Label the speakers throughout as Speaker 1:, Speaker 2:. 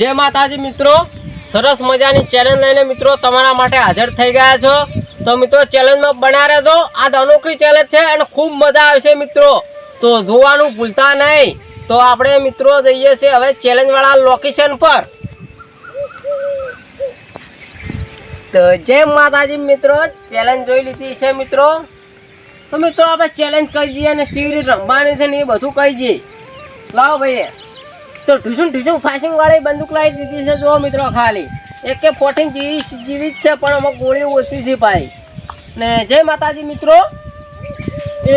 Speaker 1: જય માતાજી મિત્રો. સરસ મજાની ચેલેન્જ લઈને મિત્રો તમારા માટે હાજર થઈ ગયા છો. તો મિત્રો ચેલેન્જમાં બના રહેજો. આ અનોખી ચેલેન્જ છે અને ખૂબ મજા આવશે મિત્રો. તો જોવાનું ભૂલતા નહીં. તો આપણે મિત્રો જઈએ છીએ હવે ચેલેન્જવાળા લોકેશન પર. તો જય માતાજી મિત્રો ચેલેન્જ જોઈ લીધી છે મિત્રો. તો મિત્રો આપણે ચેલેન્જ કહી દઈએ અને કેવી રીતે રમવાની છે ને એ બધું કહી દઈએ. લાવો ભાઈ તો ઢીસું ઢીસું ફાસિંગ વાળી બંદૂક લાવી દીધી છે જો મિત્રો ખાલી. એક કે ફોર્ટીન જીવી જીવી જ છે, પણ અમુક ગોળી ઓછી છે ભાઈ. ને જય માતાજી મિત્રો.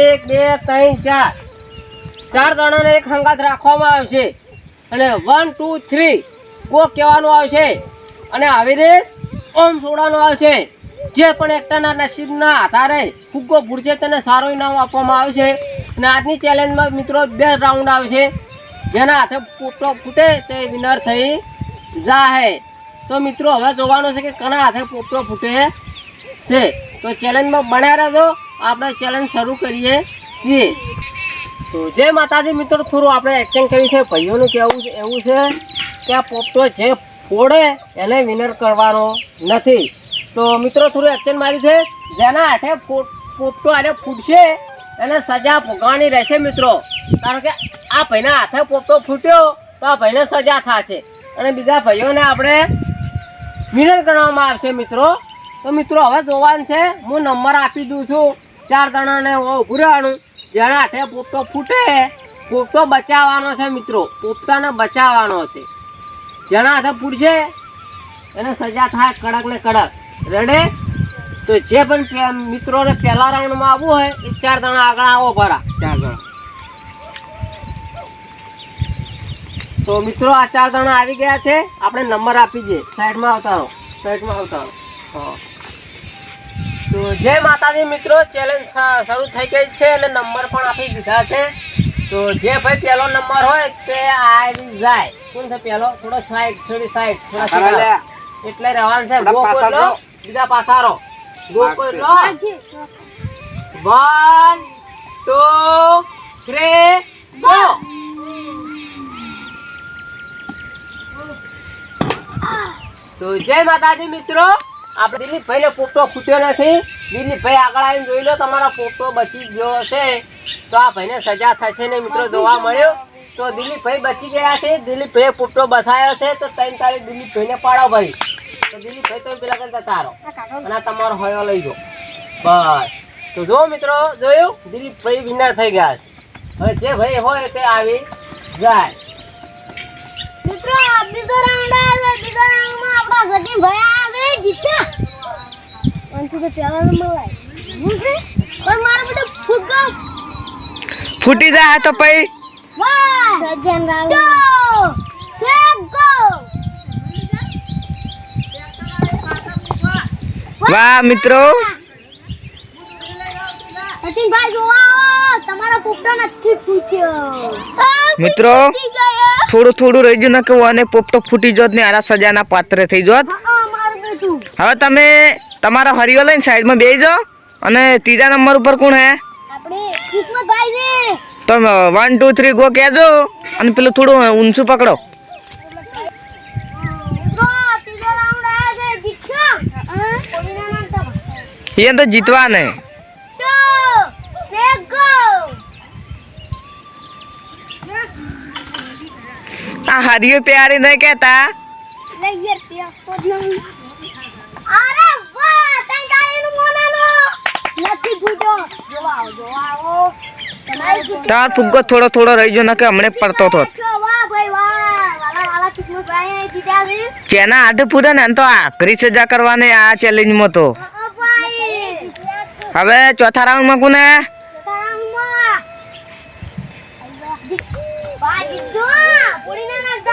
Speaker 1: એક, બે, ત્રણ, ચાર. ચાર દણાને એક હંગાત રાખવામાં આવશે અને વન ટુ થ્રી ગો કહેવાનું આવશે અને આવી રીતે ઓમ છોડવાનું આવશે જે પણ એકટાના નસીબના આધારે ફુગ્ગો ભૂરજે તેને સારું ઇનામ આપવામાં આવશે અને આજની ચેલેન્જમાં મિત્રો બે રાઉન્ડ આવશે જેના હાથે ફૂટો ફૂટે તે વિનર થઈ જાહે. તો મિત્રો, હવે જોવાનું છે કે કના હાથે પોપટો ફૂટે છે. તો ચેલેન્જમાં બન્યા રહેજો. આપણે ચેલેન્જ શરૂ કરીએ છીએ. તો જે માતાજી, મિત્રો, થોડું આપણે એક્શન કર્યું છે, ભાઈઓનું કહેવું છે, એવું છે કે આ પોપટો જે ફોડે એને વિનર કરવાનો નથી. તો મિત્રો, થોડું એક્શન માર્યું છે. જેના હાથે પોપટો આને ફૂટશે, એને સજા ભોગવાની રહેશે, મિત્રો. કારણ કે આ ભાઈના હાથે પોપતો ફૂટ્યો, તો આ ભાઈને સજા થશે. અને બીજા ભાઈઓને આપણે વિનર ગણવામાં આવશે, મિત્રો. તો મિત્રો, હવે જોવાનું છે, હું નંબર આપી દઉં છું ચાર જણાને ઊભું રહેવાનું જેના હાથે પોપતો ફૂટે પોપતો બચાવવાનો છે, મિત્રો. પોપતાને બચાવવાનો છે. જેના હાથે ફૂટશે, એને સજા થાય કડક ને કડક. રેડે તો જે પણ મિત્રોને પહેલા રાઉન્ડમાં આવવું હોય, એ ચાર જણા આગળ આવો ભરા ચાર જણા. તો મિત્રો આ ચાર જણા આવી ગયા છે. આપણે નંબર આપી દઈએ. સાઈડમાં આવતા રહો. સાઈડમાં આવતા રહો. હા. તો જય માતાજી મિત્રો ચેલેન્જ શરૂ થઈ ગઈ છે અને નંબર પણ આપી દીધા છે. તો જે ભાઈ પહેલો નંબર હોય તે આવી જાય. કોણ છે પહેલો? થોડો સાઈડ થોડી સાઈડ થોડા. એટલે રહેવાનું છે. ગો કોઈ લો બીજા પાસારો ગો કોઈ લો વન ટુ થ્રી તો જય માતાજી મિત્રો. આપણે દિલીપભાઈને પોપટો ખૂટ્યો નથી. દિલીપભાઈ આગળ આવીને જોઈ લો, તમારો પોપટો બચી ગયો હશે. તો આ ભાઈને સજા થશે ને મિત્રો, જોવા મળ્યો. તો દિલીપભાઈ બચી ગયા છે. દિલીપભાઈ પોપટો બસાયો છે. તો ત્રણ તારીખ દિલીપભાઈને પાડો ભાઈ. તો દિલીપભાઈ તો પેલા કરતા તારો. અને તમારો હયો લઈ જાઓ બસ. તો જો મિત્રો, જોયું? દિલીપભાઈ વિનર થઈ ગયા છે. હવે જે ભાઈ હોય તે આવી જાય
Speaker 2: મિત્રો બીજો રાઉન્ડ આવે બીજા રાઉન્ડમાં આપણા સચિન ભાઈ આવે જીત્યા અંતુ તો પહેલા નંબર લાય હું છે પણ મારો બેટો ફુગ્ગો
Speaker 3: ફૂટી જાય તો પછી
Speaker 2: વન સજન રાઉન્ડ ટુ થ્રી ગો
Speaker 3: વાહ મિત્રો
Speaker 2: સચિન ભાઈ જોવા આવો તમારો પોપટો નથી ફૂટ્યો
Speaker 3: મિત્રો
Speaker 2: ફૂટી ગયો
Speaker 3: થોડું થોડું રહી ગયું ને કે અને પોપટો ફૂટી જોત ને આના સજાના પાત્ર થઈ જોત. હવે તમે તમારા હરિયો લઈને સાઈડમાં બેસી જાઓ અને ત્રીજા નંબર ઉપર કોણ હે?
Speaker 2: આપણે કિસ્મત ભાઈ છે.
Speaker 3: તો વન ટુ થ્રી ગો કહેજો અને પેલું થોડું ઊંચું પકડો. એ તો જીતવા ને
Speaker 2: આવો હારીઓ આવો ન કહેતા
Speaker 3: તાર ફુગ્ગો થોડો થોડો રહી ગયો ને કે હમણે પડતો હતો
Speaker 2: ચેના વાહ ભાઈ વાહ વાલા વાલા કિસ્મત ભાઈ જીત્યા છે
Speaker 3: જેના હાથે ફૂટે ને તો આખરી સજા કરવાની આ ચેલેન્જમાં તો હવે ચોથા રાઉન્ડમાં કોને
Speaker 2: પૂરી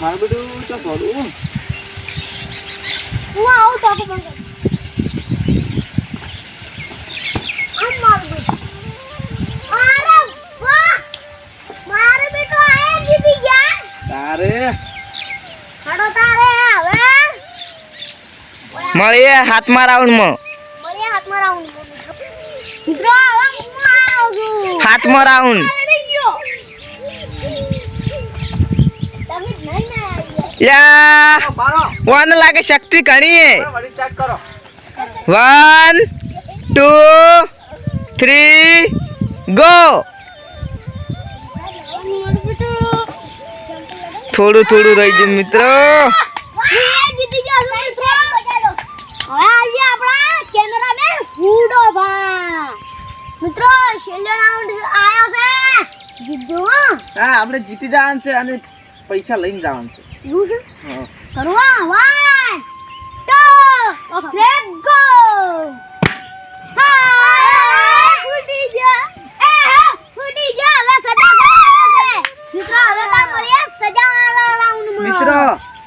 Speaker 2: મારું
Speaker 3: બધું તો ભરું
Speaker 2: હું આવું તો
Speaker 3: મળીએ હાથમાં રાઉન્ડમાં
Speaker 2: હાથમાં રાઉન્ડ
Speaker 3: હાથમાં રાઉન્ડ
Speaker 2: આવી ગયો. તમે જ નહીં ને આવી ગયા.
Speaker 3: યા
Speaker 1: બારો
Speaker 3: વન લાગે શક્તિ ઘણી હે
Speaker 1: વળી સ્ટાર્ટ કરો.
Speaker 3: One two
Speaker 2: three go.
Speaker 3: થોડું થોડું રહી ગયું મિત્રો.
Speaker 2: મિત્રો હવે આવીએ આપણા કેમેરામેન ફૂડો ભા મિત્રો છેલ્લો રાઉન્ડ છે હા
Speaker 3: આપણે જીતી જવાનું છે અને પૈસા લઈને જવાનું છે.
Speaker 2: એવું છે? કરવા વન ટુ લેટ ગો હા ફૂટી જા એ ફૂટી જા હવે સજા કરવાનો છે. મિત્રો હવે તો મળીએ સજાવાળા રાઉન્ડમાં
Speaker 3: મિત્રો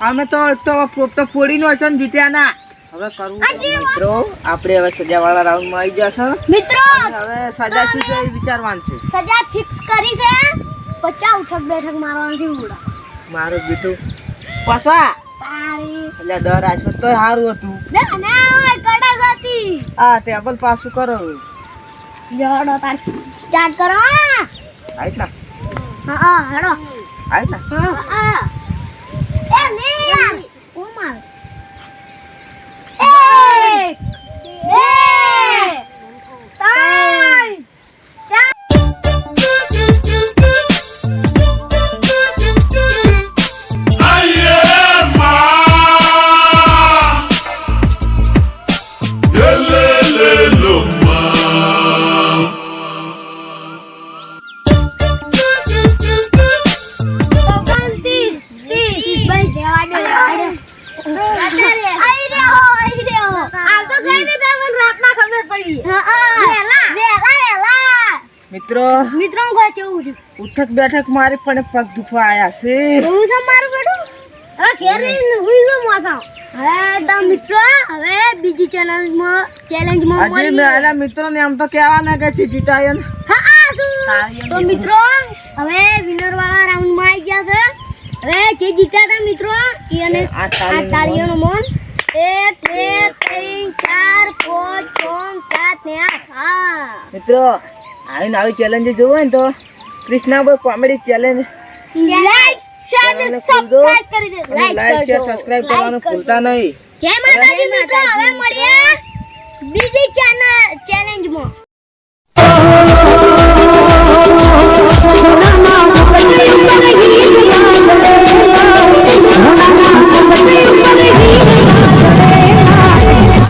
Speaker 3: અમે તો તો પોપટો ફોડીનો છે ને જીત્યા ના હવે કરવું. મિત્રો. આપણે હવે સજાવાળા રાઉન્ડમાં આવી જશે.
Speaker 2: મિત્રો
Speaker 3: હવે સજા શું છે એ વિચારવાનું છે.
Speaker 2: સજા ફિક્સ કરી છે. પચાસ ઉઠક બેઠક મારવાનું છે ઉડા
Speaker 3: મારું બીજું. પસા એટલે દર આજ તો સારું હતું.
Speaker 2: દે ના હોય કડક હતી.
Speaker 3: આ ટેબલ પાછું કરો.
Speaker 2: જડો તાર. સ્ટાર્ટ કરો હા.
Speaker 3: આઈ ના
Speaker 2: હા હેડો.
Speaker 3: આઈ ના
Speaker 2: હા હા.
Speaker 3: મિત્રો
Speaker 2: મિત્રો હું કહું છું એવું છે.
Speaker 3: ઉઠક બેઠક મારી પણ પગ દુખવા આયા છે.
Speaker 2: મારું? હવે ઘેર હવે તો મિત્રો હવે બીજી ચેલેન્જમાં ચેલેન્જમાં
Speaker 3: હજી
Speaker 2: મળીએ.
Speaker 3: મારા મિત્રોને આમ તો કહેવાના કે છે જીતાયન.
Speaker 2: હા આ શું? તો મિત્રો હવે વિનર વાળા રાઉન્ડમાં આવી ગયા છે. હવે જે જીત્યા હતા મિત્રો એને અને
Speaker 3: આ
Speaker 2: તાળીઓનો મોન એક બે ત્રણ ચાર પાંચ છ સાત ને આઠ. હા.
Speaker 3: મિત્રો આવીને આવી ચેલેન્જ જોવો ને તો. Krishnabhai comedy challenge
Speaker 2: like share અને સબસ્ક્રાઇબ કરી દે.
Speaker 3: લાઈક શેર સબસ્ક્રાઇબ કરવાનું ભૂલતા નહીં.
Speaker 2: જય માતાજી મિત્રો હવે મળીએ બીજી ચેનલ ચેલેન્જમાં I'm gonna give you my love.